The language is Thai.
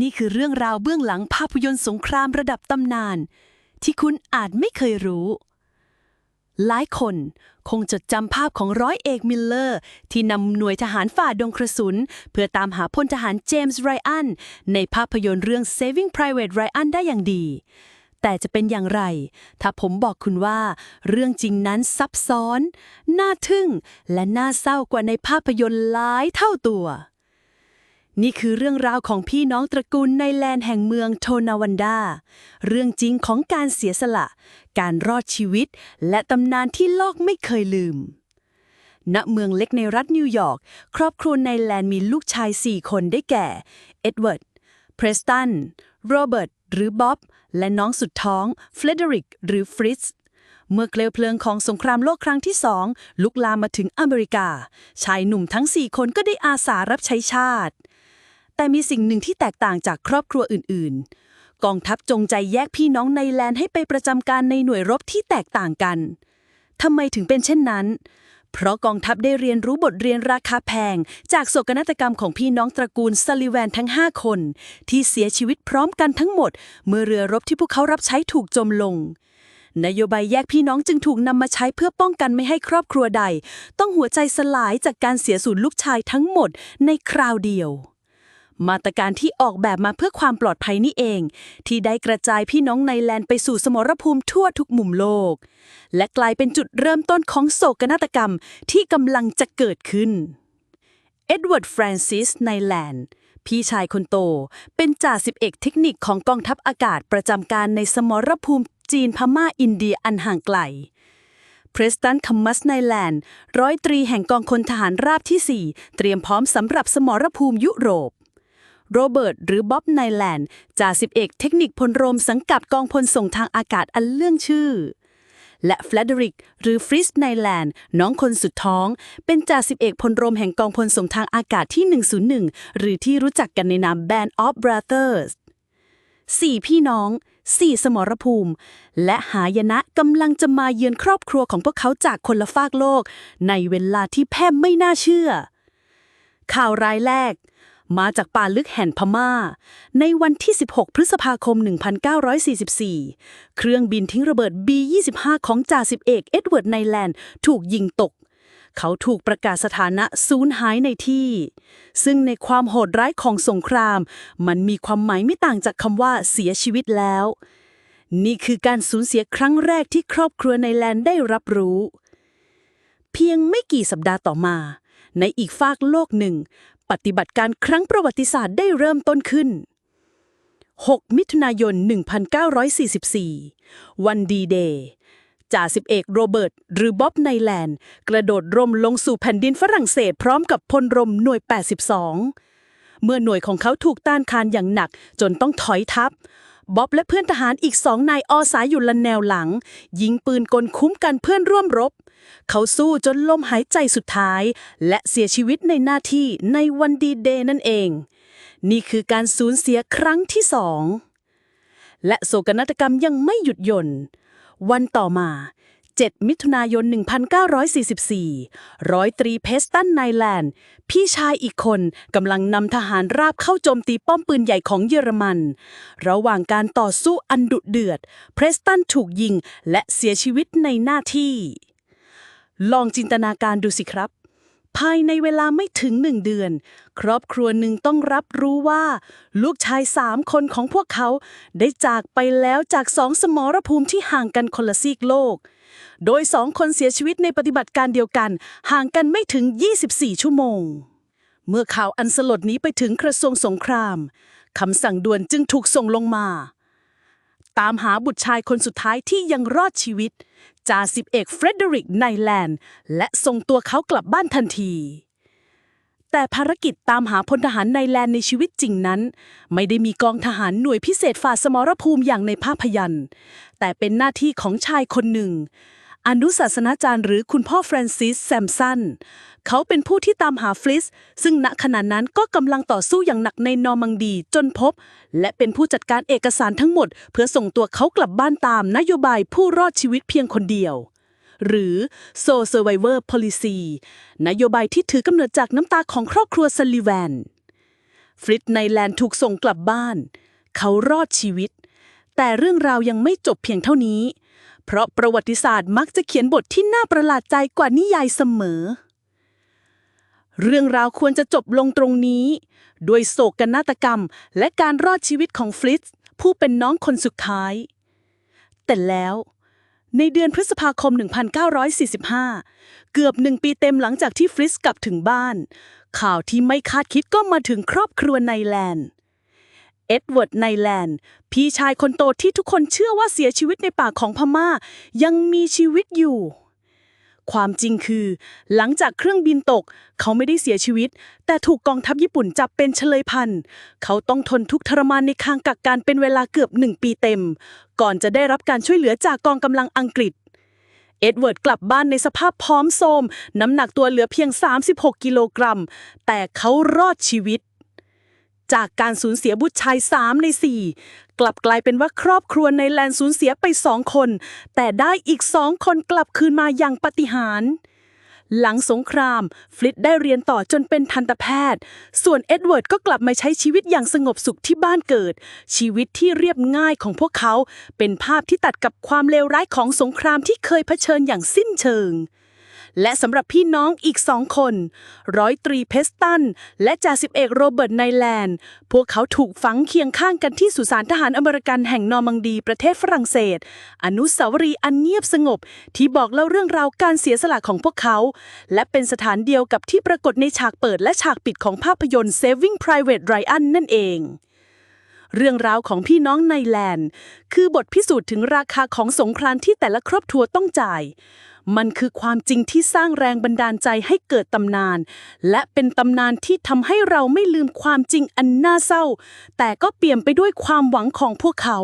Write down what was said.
นี่คือเรื่องราวเบื้องหลังภาพยนตร์สงครามระดับตำนาน ที่คุณอาจไม่เคยรู้ หลายคนคงจดจำภาพของร้อยเอกมิลเลอร์ ที่นำหน่วยทหารฝ่าดงกระสุน เพื่อตามหาพลทหารเจมส์ไรอัน ในภาพยนตร์เรื่อง Saving Private Ryan ได้อย่างดี แต่จะเป็นอย่างไร ถ้าผมบอกคุณว่า เรื่องจริงนั้นซับซ้อน น่าทึ่ง และน่าเศร้ากว่าในภาพยนตร์หลายเท่าตัว นี่คือเรื่องราวของพี่น้องตระกูลในแลนด์แห่งเมืองโทนาวันดา เรื่องจริงของการเสียสละ การรอดชีวิต และตำนานที่โลกไม่เคยลืม ณ เมืองเล็กในรัฐนิวยอร์ก ครอบครัวในแลนด์มีลูกชาย 4 คนได้แก่ เอ็ดเวิร์ด เพรสตัน โรเบิร์ต หรือบ๊อบ และน้องสุดท้อง เฟรเดริก หรือฟริตซ์เมื่อเกลวเพลิงของสงครามโลกครั้งที่สองลุกลามมาถึงอเมริกา ชายหนุ่มทั้ง4คนก็ได้อาสารับใช้ชาติ แต่มีสิ่งหนึ่งที่แตกต่างจากครอบครัวอื่น ๆ กองทัพจงใจแยกพี่น้องในแลนด์ให้ไปประจำการในหน่วยรบที่แตกต่างกันทำไมถึงเป็นเช่นนั้น เพราะกองทัพได้เรียนรู้บทเรียนราคาแพง จากโศกนาฏกรรมของพี่น้องตระกูลซัลลิแวนทั้ง 5 คน ที่เสียชีวิตพร้อมกันทั้งหมด เมื่อเรือรบที่พวกเขารับใช้ถูกจมลง นโยบายแยกพี่น้องจึงถูกนำมาใช้เพื่อป้องกันไม่ให้ครอบครัวใด ต้องหัวใจสลายจากการเสียสูญลูกชายทั้งหมดในคราวเดียว มาตรการที่ออกแบบมาเพื่อความปลอดภัยนี่เอง ที่ได้กระจายพี่น้องในแลนด์ไปสู่สมรภูมิทั่วทุกมุมโลก และกลายเป็นจุดเริ่มต้นของโศกนาฏกรรมที่กำลังจะเกิดขึ้น เอ็ดเวิร์ด ฟรานซิสไนแลนด์ พี่ชายคนโต เป็นจ่าสิบเอกเทคนิคของกองทัพอากาศประจำการในสมรภูมิจีนพม่าอินเดียอันห่างไกลเพรสตันคัมมัสไนแลนด์ ร้อยตรีแห่งกองพลทหารราบที่ 4 เตรียมพร้อมสำหรับสมรภูมิยุโรป โรเบิร์ตหรือบ๊อบไนแลนด์จ่าสิบเอกเทคนิคพลโรมสังกัดกองพลส่งทางอากาศอันเลื่องชื่อ และเฟลเดริก หรือฟริสไนแลนด์น้องคนสุดท้อง เป็นจ่าสิบเอกพลโรมแห่งกองพลส่งทางอากาศที่ 101 หรือที่รู้จักกันในนาม Band of Brothers สี่พี่น้องสี่สมรภูมิ และหายนะกำลังจะมาเยือนครอบครัวของพวกเขาจากคนละฟากโลก ในเวลาที่แพร่ไม่น่าเชื่อ ข่าวรายแรก มาจากป่าลึกแห่งพม่า ในวันที่ 16 พฤษภาคม 1944 เครื่องบินทิ้งระเบิด B-25 ของจ่าสิบเอกเอ็ดเวิร์ดไนแลนด์ถูกยิงตก เขาถูกประกาศสถานะสูญหายในที่ ซึ่งในความโหดร้ายของสงคราม มันมีความหมายไม่ต่างจากคำว่าเสียชีวิตแล้ว นี่คือการสูญเสียครั้งแรกที่ครอบครัวในแลนด์ได้รับรู้ เพียงไม่กี่สัปดาห์ต่อมาในอีกฟากโลกหนึ่ง ปฏิบัติการครั้งประวัติศาสตร์ได้เริ่มต้นขึ้น 6 มิถุนายน 1944 วันดีเดย์จ่าสิบเอกโรเบิร์ต หรือบ๊อบไนแลนด์ กระโดดร่มลงสู่แผ่นดินฝรั่งเศสพร้อมกับพลรมหน่วย 82 เมื่อหน่วยของเขาถูกต้านทานอย่างหนักจนต้องถอยทัพบ๊อบและเพื่อนทหารอีกสองนายอสายอยู่ลันแนวหลัง ยิงปืนกลคุ้มกันเพื่อนร่วมรบ เขาสู้จนลมหายใจสุดท้าย และเสียชีวิตในหน้าที่ในวันดีเดย์นั่นเอง นี่คือการสูญเสียครั้งที่สอง และโศกนาฏกรรมยังไม่หยุดหย่อนวันต่อมา 7 มิถุนายน 1944 ร้อยตรีเพสตันไนแลนด์ พี่ชายอีกคนกำลังนำทหารราบเข้าโจมตีป้อมปืนใหญ่ของเยอรมัน ระหว่างการต่อสู้อันดุเดือด เพรสตันถูกยิงและเสียชีวิตในหน้าที่ ลองจินตนาการดูสิครับ ภายในเวลาไม่ถึงหนึ่งเดือน ครอบครัวหนึ่งต้องรับรู้ว่า ลูกชายสามคนของพวกเขา ได้จากไปแล้วจากสองสมรภูมิที่ห่างกันคนละซีกโลก โดยสองคนเสียชีวิตในปฏิบัติการเดียวกัน ห่างกันไม่ถึง 24 ชั่วโมง เมื่อข่าวอันสลดนี้ไปถึงกระทรวงสงครามคำสั่งด่วนจึงถูกส่งลงมา ตามหาบุตรชายคนสุดท้ายที่ยังรอดชีวิต จ่าสิบเอกเฟรเดริกไนแลนด์ และส่งตัวเขากลับบ้านทันที แต่ภารกิจตามหาพลทหารไนแลนด์ในชีวิตจริงนั้น ไม่ได้มีกองทหารหน่วยพิเศษฝ่าสมรภูมิอย่างในภาพยนตร์ แต่เป็นหน้าที่ของชายคนหนึ่ง อนุศาสนาจารย์หรือคุณพ่อแฟรนซิสแซมสัน เขาเป็นผู้ที่ตามหาฟลิส ซึ่งณขณะนั้นก็กำลังต่อสู้อย่างหนักในนอร์มังดีจนพบ และเป็นผู้จัดการเอกสารทั้งหมด เพื่อส่งตัวเขากลับบ้านตามนโยบายผู้รอดชีวิตเพียงคนเดียว หรือ So Survivor Policy นโยบายที่ถือกำเนิดจากน้ำตาของครอบครัวซัลลิแวนฟริตไนแลนด์ถูกส่งกลับบ้าน เขารอดชีวิต แต่เรื่องราวยังไม่จบเพียงเท่านี้ เพราะประวัติศาสตร์มักจะเขียนบทที่น่าประหลาดใจกว่านิยายเสมอ เรื่องราวควรจะจบลงตรงนี้ ด้วยโศกนาฏกรรม และการรอดชีวิตของฟลิตซ์ผู้เป็นน้องคนสุดท้าย แต่แล้ว ในเดือนพฤษภาคม 1945 เกือบหนึ่งปีเต็มหลังจากที่ฟลิตซ์กลับถึงบ้าน ข่าวที่ไม่คาดคิดก็มาถึงครอบครัวไนแลนด์ เอ็ดเวิร์ดไนแลนด์ พี่ชายคนโตที่ทุกคนเชื่อว่าเสียชีวิตในป่าของพม่า ยังมีชีวิตอยู่ ความจริงคือ หลังจากเครื่องบินตก เขาไม่ได้เสียชีวิต แต่ถูกกองทัพญี่ปุ่นจับเป็นเฉลยพันธุ์เขาต้องทนทุกข์ทรมานในคางกักกันเป็นเวลาเกือบหนึ่งปีเต็ม ก่อนจะได้รับการช่วยเหลือจากกองกำลังอังกฤษเอ็ดเวิร์ดกลับบ้านในสภาพพร้อมโทมน้ำหนักตัวเหลือเพียง 36 กิโลกรัม แต่เขารอดชีวิต จากการสูญเสียบุตรชาย 3 ใน 4 กลับกลายเป็นว่าครอบครัวในแลนด์สูญเสียไป2คน แต่ได้อีก2คนกลับคืนมาอย่างปาฏิหาริย์หลังสงคราม ฟลิตได้เรียนต่อจนเป็นทันตแพทย์ ส่วนเอ็ดเวิร์ดก็กลับมาใช้ชีวิตอย่างสงบสุขที่บ้านเกิด ชีวิตที่เรียบง่ายของพวกเขา เป็นภาพที่ตัดกับความเลวร้ายของสงครามที่เคยเผชิญอย่างสิ้นเชิง และสำหรับพี่น้องอีกสองคน ร้อยตรีเพสตัน และจ่าสิบเอกโรเบิร์ตไนแลนด์ พวกเขาถูกฝังเคียงข้างกันที่สุสานทหารอเมริกันแห่งนอร์มังดีประเทศฝรั่งเศส อนุสาวรีย์อันเงียบสงบ ที่บอกเล่าเรื่องราวการเสียสละของพวกเขา และเป็นสถานเดียวกับที่ปรากฏในฉากเปิดและฉากปิดของภาพยนตร์ Saving Private Ryan นั่นเอง เรื่องราวของพี่น้องในแลนด์ คือบทพิสูจน์ถึงราคาของสงครามที่แต่ละครอบครัวต้องจ่าย มันคือความจริงที่สร้างแรงบันดาลใจให้เกิดตำนาน และเป็นตำนานที่ทำให้เราไม่ลืมความจริงอันน่าเศร้า แต่ก็เปี่ยมไปด้วยความหวังของพวกเขา